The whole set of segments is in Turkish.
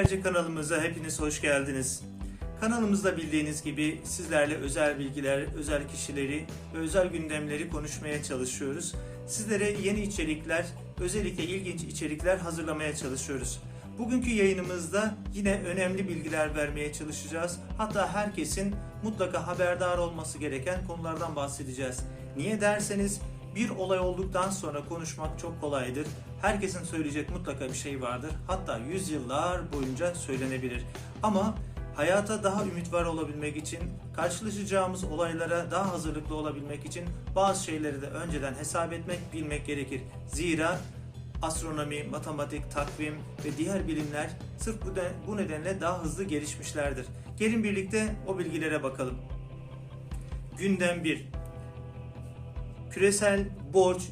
Haberci kanalımıza hepiniz hoş geldiniz. Kanalımızda bildiğiniz gibi sizlerle özel bilgiler, özel kişileri ve özel gündemleri konuşmaya çalışıyoruz. Sizlere yeni içerikler, özellikle ilginç içerikler hazırlamaya çalışıyoruz. Bugünkü yayınımızda yine önemli bilgiler vermeye çalışacağız. Hatta herkesin mutlaka haberdar olması gereken konulardan bahsedeceğiz. Niye derseniz bir olay olduktan sonra konuşmak çok kolaydır. Herkesin söyleyecek mutlaka bir şey vardır. Hatta yüzyıllar boyunca söylenebilir. Ama hayata daha ümit var olabilmek için, karşılaşacağımız olaylara daha hazırlıklı olabilmek için bazı şeyleri de önceden hesap etmek, bilmek gerekir. Zira astronomi, matematik, takvim ve diğer bilimler sırf bu, de- bu nedenle daha hızlı gelişmişlerdir. Gelin birlikte o bilgilere bakalım. Gündem 1. Küresel borç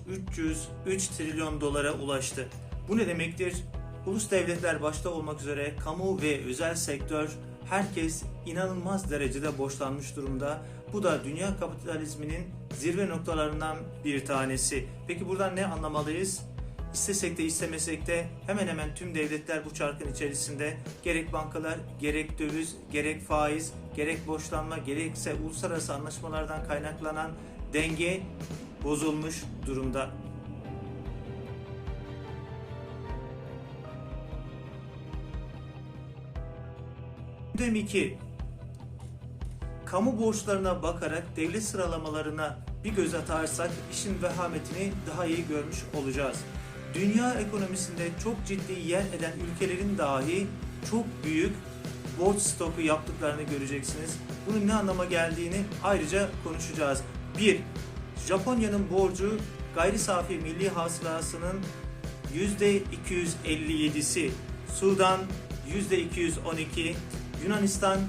303 trilyon dolara ulaştı. Bu ne demektir? Ulus devletler başta olmak üzere kamu ve özel sektör herkes inanılmaz derecede borçlanmış durumda. Bu da dünya kapitalizminin zirve noktalarından bir tanesi. Peki buradan ne anlamalıyız? İstesek de istemesek de hemen hemen tüm devletler bu çarkın içerisinde gerek bankalar, gerek döviz, gerek faiz, gerek borçlanma, gerekse uluslararası anlaşmalardan kaynaklanan denge bozulmuş durumda. Gündem 2. Kamu borçlarına bakarak devlet sıralamalarına bir göz atarsak işin vehametini daha iyi görmüş olacağız. Dünya ekonomisinde çok ciddi yer eden ülkelerin dahi çok büyük borç stoku yaptıklarını göreceksiniz. Bunun ne anlama geldiğini ayrıca konuşacağız. 1. Japonya'nın borcu gayri safi milli hasılasının %257'si, Sudan %212, Yunanistan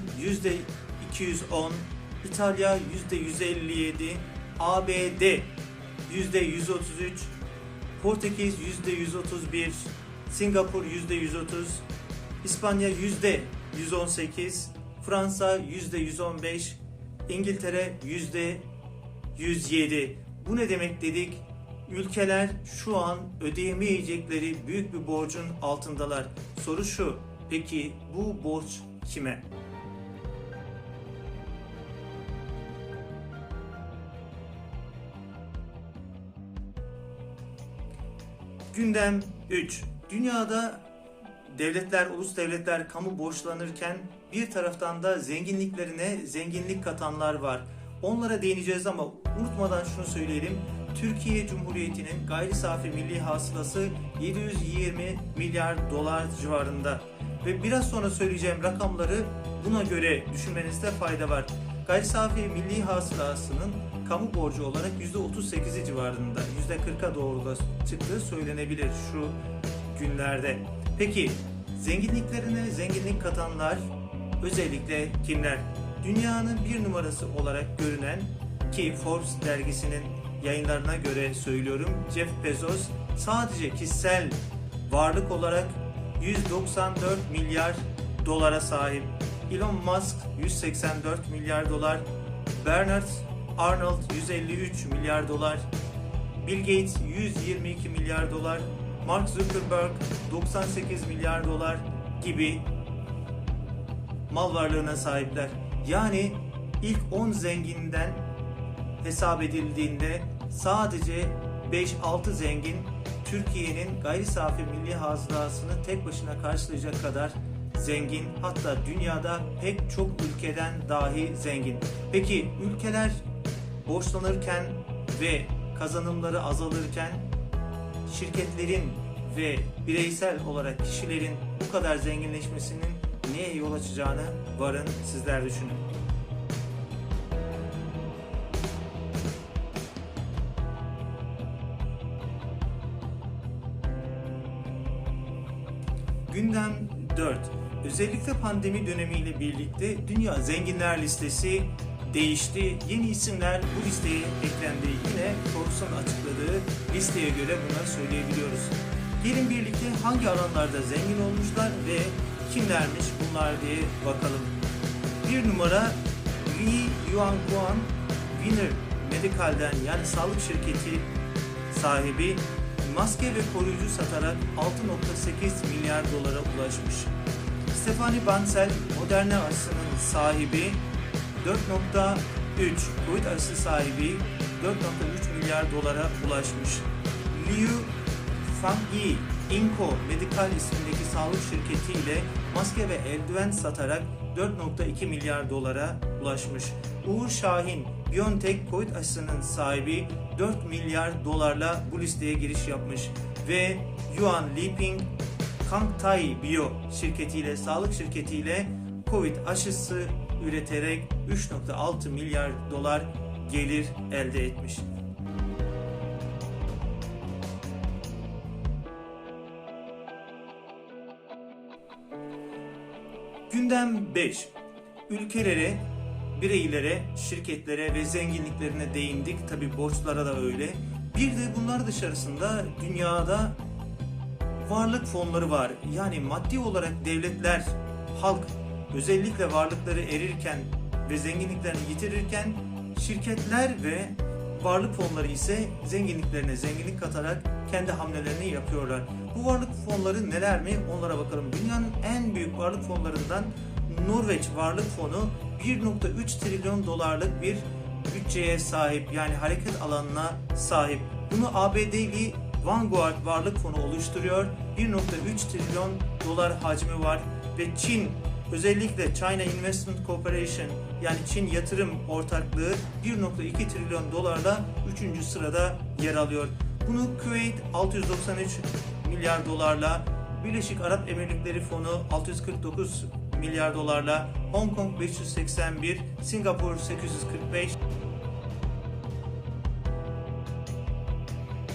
%210, İtalya %157, ABD %133, Portekiz %131, Singapur %130, İspanya %118, Fransa %115, İngiltere %107. Bu ne demek dedik? Ülkeler şu an ödeyemeyecekleri büyük bir borcun altındalar. Soru şu, peki bu borç kime? Gündem 3. Dünyada devletler, ulus devletler kamu borçlanırken bir taraftan da zenginliklerine zenginlik katanlar var. Onlara değineceğiz ama unutmadan şunu söyleyelim. Türkiye Cumhuriyeti'nin gayri safi milli hasılası 720 milyar dolar civarında. Ve biraz sonra söyleyeceğim rakamları buna göre düşünmenizde fayda var. Gayri safi milli hasılasının kamu borcu olarak %38'i civarında, %40'a doğru da çıktığı söylenebilir şu günlerde. Peki zenginliklerine zenginlik katanlar özellikle kimler? Dünyanın bir numarası olarak görünen ki Forbes dergisinin yayınlarına göre söylüyorum Jeff Bezos sadece kişisel varlık olarak 194 milyar dolara sahip. Elon Musk 184 milyar dolar, Bernard Arnold 153 milyar dolar, Bill Gates 122 milyar dolar, Mark Zuckerberg 98 milyar dolar gibi mal varlığına sahipler. Yani ilk 10 zenginden hesap edildiğinde sadece 5-6 zengin Türkiye'nin gayri safi milli hasılasını tek başına karşılayacak kadar zengin hatta dünyada pek çok ülkeden dahi zengin. Peki ülkeler borçlanırken ve kazanımları azalırken şirketlerin ve bireysel olarak kişilerin bu kadar zenginleşmesinin neye yol açacağını varın sizler düşünün. Gündem 4. Özellikle pandemi dönemiyle birlikte Dünya Zenginler Listesi değişti. Yeni isimler bu listeye eklendi. Yine Forbes'un açıkladığı listeye göre bunları söyleyebiliyoruz. Gelin birlikte hangi alanlarda zengin olmuşlar ve kimlermiş bunlar diye bakalım. Bir numara Li Yuanguan Winner Medical'den yani sağlık şirketi sahibi maske ve koruyucu satarak 6.8 milyar dolara ulaşmış. Stefani Bancel Moderna aşısının sahibi 4.3 Covid aşısı sahibi 4.3 milyar dolara ulaşmış. Liu Fangyi Inco Medical ismindeki sağlık şirketiyle maske ve eldiven satarak 4.2 milyar dolara ulaşmış. Uğur Şahin BioNTech Covid aşısının sahibi 4 milyar dolarla bu listeye giriş yapmış ve Yuan Liping Kangtai Bio şirketiyle, sağlık şirketiyle Covid aşısı üreterek 3.6 milyar dolar gelir elde etmiş. Gündem 5. Ülkelere, bireylere, şirketlere ve zenginliklerine değindik. Tabi borçlara da öyle. Bir de bunlar dışarısında dünyada varlık fonları var. Yani maddi olarak devletler, halk özellikle varlıkları erirken ve zenginliklerini yitirirken şirketler ve varlık fonları ise zenginliklerine zenginlik katarak kendi hamlelerini yapıyorlar. Bu varlık fonları neler mi? Onlara bakalım. Dünyanın en büyük varlık fonlarından Norveç Varlık Fonu 1.3 trilyon dolarlık bir bütçeye sahip yani hareket alanına sahip. Bunu ABD'li Vanguard Varlık Fonu oluşturuyor. 1.3 trilyon dolar hacmi var ve Çin özellikle China Investment Corporation yani Çin Yatırım Ortaklığı 1.2 trilyon dolarla 3. sırada yer alıyor. Bunu Kuveyt 693 milyar dolarla, Birleşik Arap Emirlikleri Fonu 649 milyar dolarla, Hong Kong 581, Singapur 845,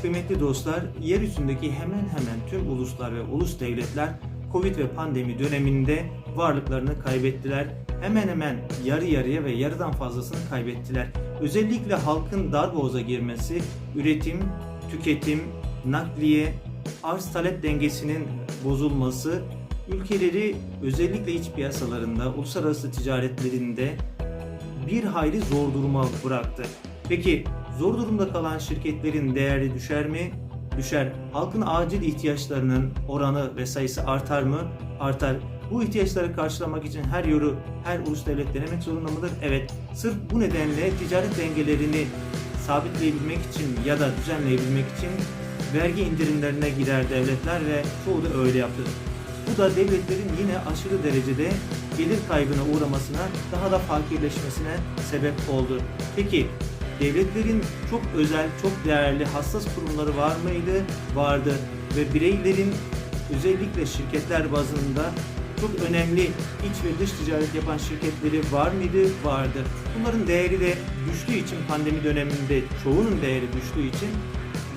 Kıymetli dostlar, yer üstündeki hemen hemen tüm uluslar ve ulus devletler Covid ve pandemi döneminde varlıklarını kaybettiler. Hemen hemen yarı yarıya ve yarıdan fazlasını kaybettiler. Özellikle halkın darboğaza girmesi, üretim, tüketim, nakliye, arz talep dengesinin bozulması ülkeleri özellikle iç piyasalarında, uluslararası ticaretlerinde bir hayli zor duruma bıraktı. Peki zor durumda kalan şirketlerin değeri düşer mi? Düşer. Halkın acil ihtiyaçlarının oranı ve sayısı artar mı? Artar. Bu ihtiyaçları karşılamak için her yoru, her ulus devlet denemek zorunda mıdır? Evet. Sırf bu nedenle ticaret dengelerini sabitleyebilmek için ya da düzenleyebilmek için vergi indirimlerine girer devletler ve çoğu da öyle yaptı. Bu da devletlerin yine aşırı derecede gelir kaybına uğramasına, daha da fakirleşmesine sebep oldu. Peki devletlerin çok özel, çok değerli, hassas kurumları var mıydı? Vardı. Ve bireylerin özellikle şirketler bazında çok önemli iç ve dış ticaret yapan şirketleri var mıydı? Vardı. Bunların değeri de düştüğü için pandemi döneminde çoğunun değeri düştüğü için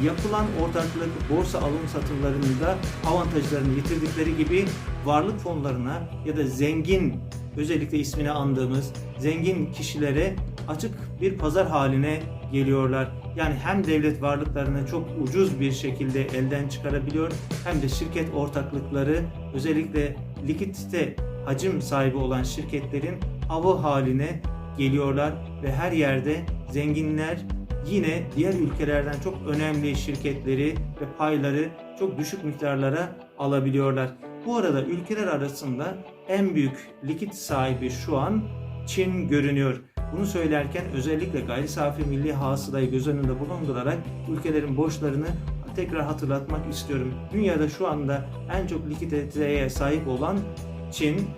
yapılan ortaklık borsa alım satımlarında avantajlarını yitirdikleri gibi varlık fonlarına ya da zengin özellikle ismini andığımız zengin kişilere açık bir pazar haline geliyorlar. Yani hem devlet varlıklarını çok ucuz bir şekilde elden çıkarabiliyor hem de şirket ortaklıkları özellikle likidite hacim sahibi olan şirketlerin avı haline geliyorlar ve her yerde zenginler yine diğer ülkelerden çok önemli şirketleri ve payları çok düşük miktarlara alabiliyorlar. Bu arada ülkeler arasında en büyük likit sahibi şu an Çin görünüyor. Bunu söylerken özellikle gayri safi milli hasılayı göz önünde bulundurarak ülkelerin borçlarını tekrar hatırlatmak istiyorum. Dünyada şu anda en çok likiditeye sahip olan Çin,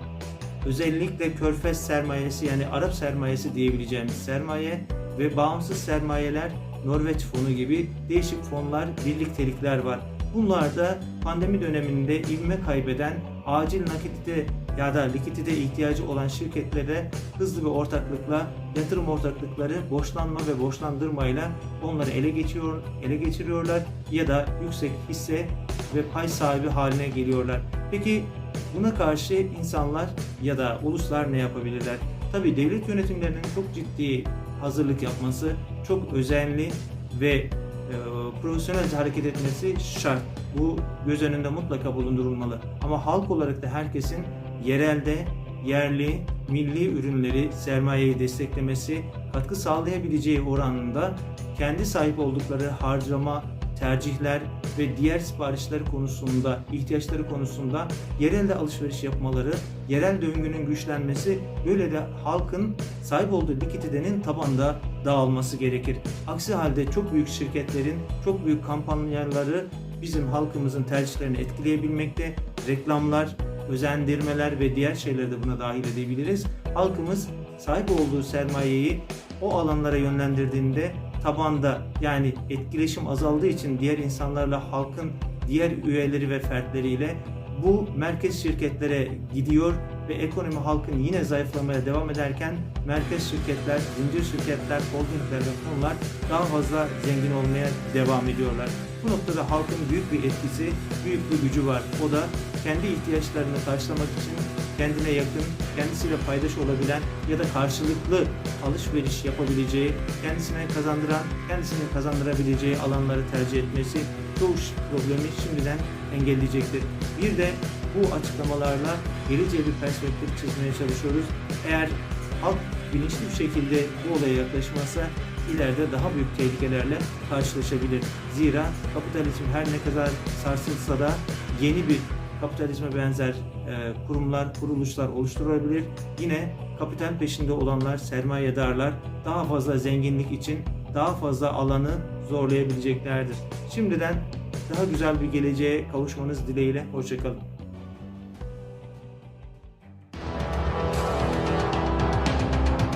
özellikle körfez sermayesi yani Arap sermayesi diyebileceğimiz sermaye ve bağımsız sermayeler Norveç fonu gibi değişik fonlar, birliktelikler var. Bunlarda pandemi döneminde ivme kaybeden, acil nakitite ya da likidite ihtiyacı olan şirketlere hızlı bir ortaklıkla yatırım ortaklıkları borçlanma ve borçlandırmayla onları ele geçiriyor, ele geçiriyorlar ya da yüksek hisse ve pay sahibi haline geliyorlar. Peki buna karşı insanlar ya da uluslar ne yapabilirler? Tabii devlet yönetimlerinin çok ciddi hazırlık yapması, çok özenli ve e, profesyonelce hareket etmesi şart. Bu göz önünde mutlaka bulundurulmalı. Ama halk olarak da herkesin yerelde, yerli, milli ürünleri sermayeyi desteklemesi, katkı sağlayabileceği oranında kendi sahip oldukları harcama, tercihler ve diğer siparişleri konusunda, ihtiyaçları konusunda yerelde alışveriş yapmaları, yerel döngünün güçlenmesi, böyle de halkın sahip olduğu likiditenin tabanda dağılması gerekir. Aksi halde çok büyük şirketlerin çok büyük kampanyaları bizim halkımızın tercihlerini etkileyebilmekte. Reklamlar, özendirmeler ve diğer şeyleri de buna dahil edebiliriz. Halkımız sahip olduğu sermayeyi o alanlara yönlendirdiğinde tabanda yani etkileşim azaldığı için diğer insanlarla halkın diğer üyeleri ve fertleriyle bu merkez şirketlere gidiyor ve ekonomi halkın yine zayıflamaya devam ederken merkez şirketler, zincir şirketler, holdingler ve fonlar daha fazla zengin olmaya devam ediyorlar. Bu noktada halkın büyük bir etkisi, büyük bir gücü var. O da kendi ihtiyaçlarını karşılamak için kendine yakın, kendisiyle paydaş olabilen ya da karşılıklı alışveriş yapabileceği, kendisine kazandıran, kendisini kazandırabileceği alanları tercih etmesi çoğu problemi şimdiden engelleyecektir. Bir de bu açıklamalarla geleceğe bir perspektif çizmeye çalışıyoruz. Eğer halk bilinçli bir şekilde bu olaya yaklaşmazsa ileride daha büyük tehlikelerle karşılaşabilir. Zira kapitalizm her ne kadar sarsılsa da yeni bir kapitalizme benzer e, kurumlar, kuruluşlar oluşturulabilir. Yine kapital peşinde olanlar, sermayedarlar daha fazla zenginlik için daha fazla alanı zorlayabileceklerdir. Şimdiden daha güzel bir geleceğe kavuşmanız dileğiyle. Hoşçakalın.